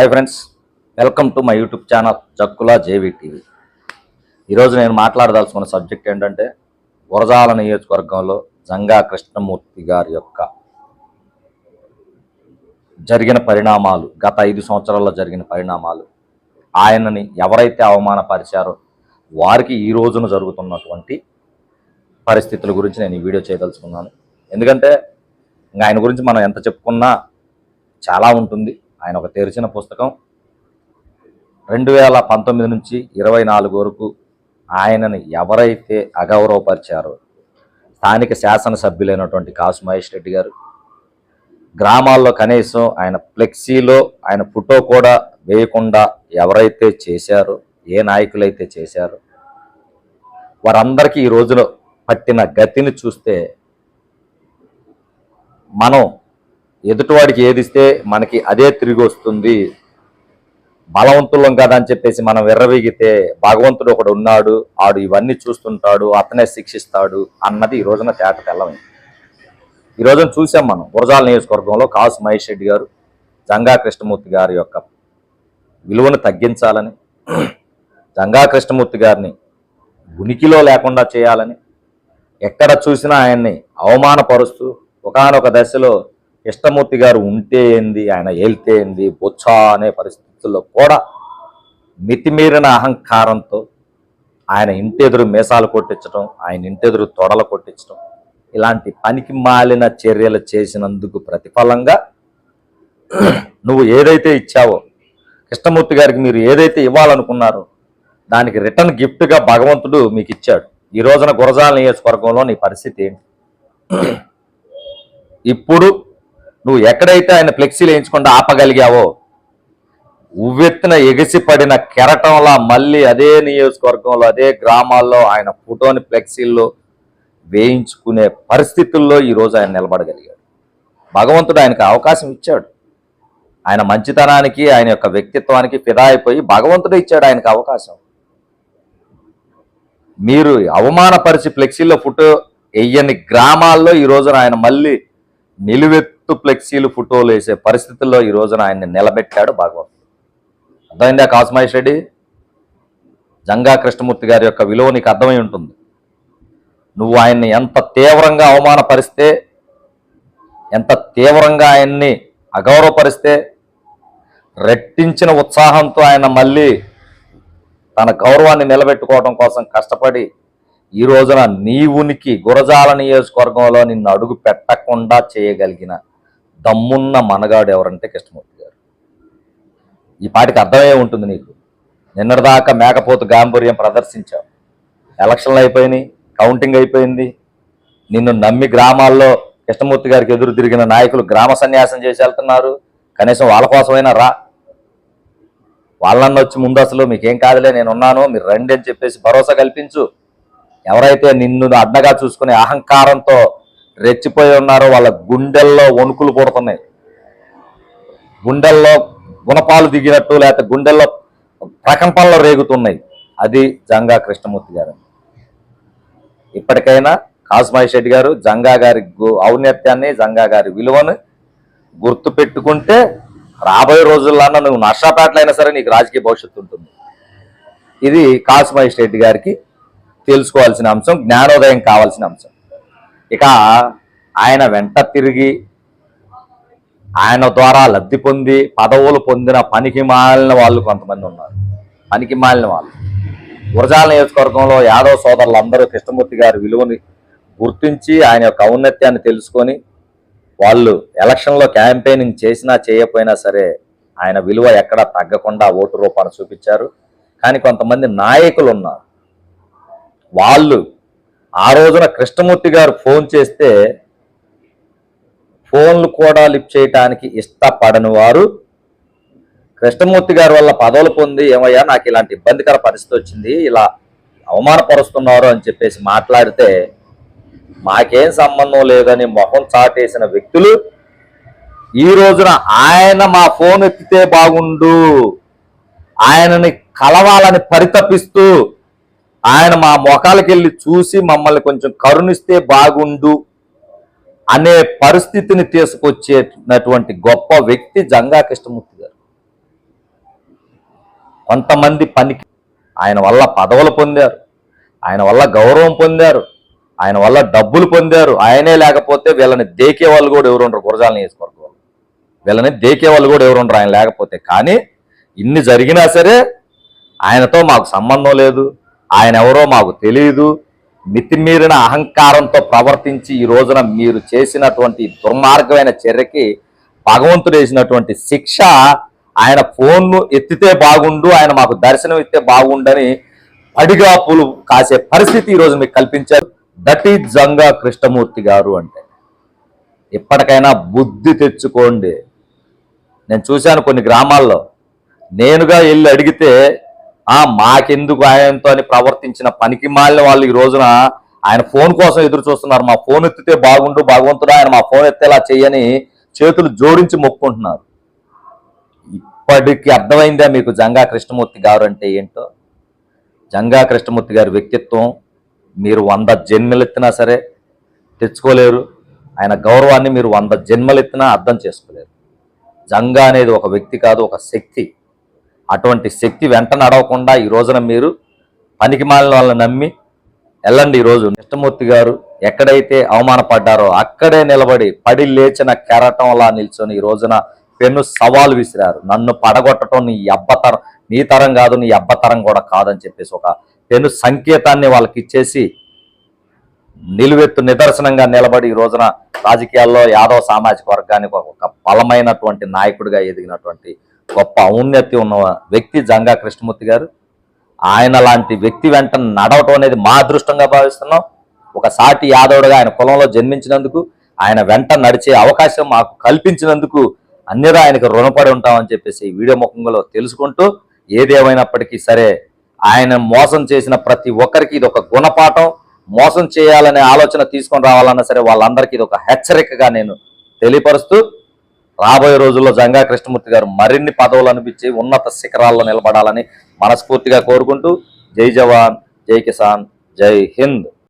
Hi friends welcome to my YouTube channel Jakkula JV TV ఈరోజు నేను మాట్లాడదలుచుకున్న subject ఏంటంటే వరజాల నియోజకవర్గంలో జంగా కృష్ణమూర్తి గారి యొక్క జరిగిన పరిణామాలు గత ఐదు సంవత్సరాల్లో జరిగిన పరిణామాలు ఆయనని ఎవరైతే అవమానపరిచారో వారికి ఈ రోజున జరుగుతున్నటువంటి పరిస్థితుల గురించి నేను ఈ వీడియో చేయదలుచుకున్నాను. ఎందుకంటే ఇంకా ఆయన గురించి మనం ఎంత చెప్పుకున్నా చాలా ఉంటుంది. ఆయన ఒక తెరిచిన పుస్తకం. రెండు వేల పంతొమ్మిది నుంచి ఇరవై నాలుగు వరకు ఆయనని ఎవరైతే అగౌరవపరిచారో స్థానిక శాసనసభ్యులైనటువంటి కాసు మహేష్ రెడ్డి గారు గ్రామాల్లో కనీసం ఆయన ఫ్లెక్సీలో ఆయన ఫోటో కూడా వేయకుండా ఎవరైతే చేశారో ఏ నాయకులైతే చేశారో వారందరికీ ఈ రోజులో పట్టిన గతిని చూస్తే మనం ఎదుటివాడికి ఏది ఇస్తే మనకి అదే తిరిగి వస్తుంది. బలవంతులం కదా అని చెప్పేసి మనం ఎర్రవీగితే భగవంతుడు ఒకడు ఉన్నాడు ఆడు ఇవన్నీ చూస్తుంటాడు అతనే శిక్షిస్తాడు అన్నది ఈ రోజున తేట తెల్లమైంది. ఈ రోజున చూసాం మనం గురజాల నియోజకవర్గంలో కాసు మహేష్ రెడ్డి గారు జంగా కృష్ణమూర్తి గారి యొక్క విలువను తగ్గించాలని జంగా కృష్ణమూర్తి గారిని ఉనికిలో లేకుండా చేయాలని ఎక్కడ చూసినా ఆయన్ని అవమానపరుస్తూ ఒకానొక దశలో కృష్ణమూర్తి గారు ఉంటే ఏంది? ఆయన ఏల్తే ఏంది? బొచ్చా అనే పరిస్థితుల్లో కూడా మితిమీరిన అహంకారంతో ఆయన ఇంటెదురు మీసాలు కొట్టించడం ఆయన ఇంటెదురు తొడలు కొట్టించడం ఇలాంటి పనికి మాలిన చర్యలు చేసినందుకు ప్రతిఫలంగా నువ్వు ఏదైతే ఇచ్చావో కృష్ణమూర్తి గారికి మీరు ఏదైతే ఇవ్వాలనుకున్నారో దానికి రిటర్న్ గిఫ్ట్గా భగవంతుడు మీకు ఇచ్చాడు. ఈ రోజున గురజాల నియోజకవర్గంలో నీ పరిస్థితి ఏంటి? ఇప్పుడు నువ్వు ఎక్కడైతే ఆయన ఫ్లెక్సీలు వేయించకుండా ఆపగలిగావో ఉవ్వెత్తున ఎగిసిపడిన కెరటంలా మళ్ళీ అదే నియోజకవర్గంలో అదే గ్రామాల్లో ఆయన ఫోటోని ఫ్లెక్సీల్లో వేయించుకునే పరిస్థితుల్లో ఈరోజు ఆయన నిలబడగలిగాడు. భగవంతుడు ఆయనకు అవకాశం ఇచ్చాడు. ఆయన మంచితనానికి ఆయన యొక్క వ్యక్తిత్వానికి ఫిదా అయిపోయి భగవంతుడు ఇచ్చాడు ఆయనకు అవకాశం. మీరు అవమానపరిచి ఫ్లెక్సీలో ఫోటో వెయ్యని గ్రామాల్లో ఈ రోజున ఆయన మళ్ళీ నిలువెత్తు ఫ్లెక్సీలు ఫోటోలు వేసే పరిస్థితుల్లో ఈ రోజున ఆయన్ని నిలబెట్టాడు భాగవతుడు. అర్థమైందా కాసుమహేష్ రెడ్డి? జంగా కృష్ణమూర్తి గారి యొక్క విలువ నీకు అర్థమై ఉంటుంది. నువ్వు ఆయన్ని ఎంత తీవ్రంగా అవమానపరిస్తే ఎంత తీవ్రంగా ఆయన్ని అగౌరవపరిస్తే రెట్టించిన ఉత్సాహంతో ఆయన మళ్ళీ తన గౌరవాన్ని నిలబెట్టుకోవడం కోసం కష్టపడి ఈ రోజున నీ ఉనికి గురజాల నియోజకవర్గంలో నిన్ను అడుగు పెట్టకుండా చేయగలిగిన దమ్మున్న మనగాడు ఎవరంటే కృష్ణమూర్తి గారు. ఈ పాటికి అర్థమయ్యే ఉంటుంది నీకు. నిన్నటిదాకా మేకపోతు గాంభీర్యం ప్రదర్శించావు. ఎలక్షన్లు అయిపోయినాయి కౌంటింగ్ అయిపోయింది. నిన్ను నమ్మి గ్రామాల్లో కృష్ణమూర్తి గారికి ఎదురు తిరిగిన నాయకులు గ్రామ సన్యాసం చేసి వెళ్తున్నారు. కనీసం వాళ్ళ కోసమైనా రా. వాళ్ళన్న వచ్చి ముందు అసలు మీకేం కాదులే నేను ఉన్నాను మీరు రండి అని చెప్పేసి భరోసా కల్పించు. ఎవరైతే నిన్ను అడ్డగా చూసుకునే అహంకారంతో రెచ్చిపోయి ఉన్నారో వాళ్ళ గుండెల్లో వణుకులు పుడుతున్నాయి. గుండెల్లో గుణపాలు దిగినట్టు లేకపోతే గుండెల్లో ప్రకంపనలు రేగుతున్నాయి. అది జంగా కృష్ణమూర్తి గారు. ఇప్పటికైనా కాసుమహేష్ రెడ్డి గారు జంగా గారి ఔన్నత్యాన్ని జంగా గారి విలువను గుర్తు పెట్టుకుంటే రాబోయే రోజుల్లో నువ్వు నర్సాపేటలో అయినా సరే నీకు రాజకీయ భవిష్యత్తు ఉంటుంది. ఇది కాసుమహేష్ రెడ్డి గారికి తెలుసుకోవాల్సిన అంశం జ్ఞానోదయం కావాల్సిన అంశం. ఇక ఆయన వెంట తిరిగి ఆయన ద్వారా లబ్ధి పొంది పదవులు పొందిన పనికి మాలిన వాళ్ళు కొంతమంది ఉన్నారు. పనికి మాలిన వాళ్ళు. గురజాల నియోజకవర్గంలో యాదవ్ సోదరులు అందరూ కృష్ణమూర్తి గారి విలువని గుర్తించి ఆయన యొక్క ఔన్నత్యాన్ని తెలుసుకొని వాళ్ళు ఎలక్షన్లో క్యాంపెయినింగ్ చేసినా చేయకపోయినా సరే ఆయన విలువ ఎక్కడా తగ్గకుండా ఓటు రూపాన్ని చూపించారు. కానీ కొంతమంది నాయకులు ఉన్నారు. వాళ్ళు ఆ రోజున కృష్ణమూర్తి గారు ఫోన్ చేస్తే ఫోన్లు కూడా లిఫ్ట్ చేయటానికి ఇష్టపడని వారు కృష్ణమూర్తి గారి వల్ల పదవులు పొంది ఏమయ్యా నాకు ఇలాంటి ఇబ్బందికర పరిస్థితి వచ్చింది ఇలా అవమానపరుస్తున్నారు అని చెప్పేసి మాట్లాడితే మాకేం సంబంధం లేదని మొహం చాటేసిన వ్యక్తులు ఈ రోజున ఆయన మా ఫోన్ ఎత్తితే బాగుండు ఆయనని కలవాలని పరితపిస్తూ ఆయన మా మొఖాలకి వెళ్ళి చూసి మమ్మల్ని కొంచెం కరుణిస్తే బాగుండు అనే పరిస్థితిని తీసుకొచ్చేటటువంటి గొప్ప వ్యక్తి జంగా కృష్ణమూర్తి గారు. కొంతమంది పనికి ఆయన వల్ల పదవులు పొందారు ఆయన వల్ల గౌరవం పొందారు ఆయన వల్ల డబ్బులు పొందారు ఆయనే లేకపోతే వీళ్ళని దేకే వాళ్ళు కూడా ఎవరుండరు గురజాలను నియోజకవర్గం వీళ్ళని దేకే వాళ్ళు కూడా ఎవరుండరు ఆయన లేకపోతే. కానీ ఇన్ని జరిగినా సరే ఆయనతో మాకు సంబంధం లేదు ఆయన ఎవరో మాకు తెలియదు మితిమీరిన అహంకారంతో ప్రవర్తించి ఈ రోజున మీరు చేసినటువంటి దుర్మార్గమైన చర్యకి భగవంతుడు వేసినటువంటి శిక్ష ఆయన ఫోన్ను ఎత్తితే బాగుండు ఆయన మాకు దర్శనం ఇస్తే బాగుండని పడిగాపులు కాసే పరిస్థితి ఈరోజు మీకు కల్పించారు. దట్ ఈజ్ జంగా కృష్ణమూర్తి గారు అంటే ఇప్పటికైనా బుద్ధి తెచ్చుకోండి. నేను చూశాను కొన్ని గ్రామాల్లో. నేనుగా వెళ్ళి అడిగితే ఆ మాకెందుకు ఆయనతో అని ప్రవర్తించిన పనికి మాలిన వాళ్ళు ఈ రోజున ఆయన ఫోన్ కోసం ఎదురు చూస్తున్నారు. మా ఫోన్ ఎత్తితే బాగుండు భగవంతుడు ఆయన మా ఫోన్ ఎత్తేలా చేయని చేతులు జోడించి మొక్కుంటున్నారు ఇప్పటికి అర్థమైందా మీకు జంగా కృష్ణమూర్తి గారు అంటే ఏంటో? జంగా కృష్ణమూర్తి గారి వ్యక్తిత్వం మీరు వంద జన్మలెత్తినా సరే తెచ్చుకోలేరు. ఆయన గౌరవాన్ని మీరు వంద జన్మలెత్తినా అర్థం చేసుకోలేరు. జంగా అనేది ఒక వ్యక్తి కాదు ఒక శక్తి. అటువంటి శక్తి వెంట నడవకుండా ఈ రోజున మీరు పనికి మాలిన వాళ్ళని నమ్మి వెళ్ళండి ఈరోజు కృష్ణమూర్తి గారు ఎక్కడైతే అవమానపడ్డారో అక్కడే నిలబడి పడి లేచిన కెరటంలా నిల్చొని ఈ రోజున పెన్ను సవాలు విసిరారు. నన్ను పడగొట్టడం నీ అబ్బతరం నీ తరం కాదు నీ అబ్బతరం కూడా కాదని చెప్పేసి ఒక పెను సంకేతాన్ని వాళ్ళకి ఇచ్చేసి నిలువెత్తు నిదర్శనంగా నిలబడి ఈ రోజున రాజకీయాల్లో యాదవ సామాజిక వర్గానికి ఒక బలమైనటువంటి నాయకుడిగా ఎదిగినటువంటి గొప్ప ఔన్నత్యం ఉన్న వ్యక్తి జంగా కృష్ణమూర్తి గారు. ఆయన లాంటి వ్యక్తి వెంట నడవటం అనేది మా అదృష్టంగా భావిస్తున్నాం. ఒక సాటి యాదవుడుగా ఆయన కులంలో జన్మించినందుకు ఆయన వెంట నడిచే అవకాశం మాకు కల్పించినందుకు అన్నిరా ఆయనకు రుణపడి ఉంటామని చెప్పేసి వీడియో ముఖంలో తెలుసుకుంటూ ఏదేమైనప్పటికీ సరే ఆయన మోసం చేసిన ప్రతి ఒక్కరికి ఇది ఒక గుణపాఠం. మోసం చేయాలనే ఆలోచన తీసుకొని రావాలన్నా సరే వాళ్ళందరికీ ఇది ఒక హెచ్చరికగా నేను తెలియపరుస్తూ రాబోయే రోజుల్లో జంగా కృష్ణమూర్తి గారు మరిన్ని పదవులు అనిపించి ఉన్నత శిఖరాల్లో నిలబడాలని మనస్ఫూర్తిగా కోరుకుంటూ జై జవాన్ జై కిసాన్ జై హింద్.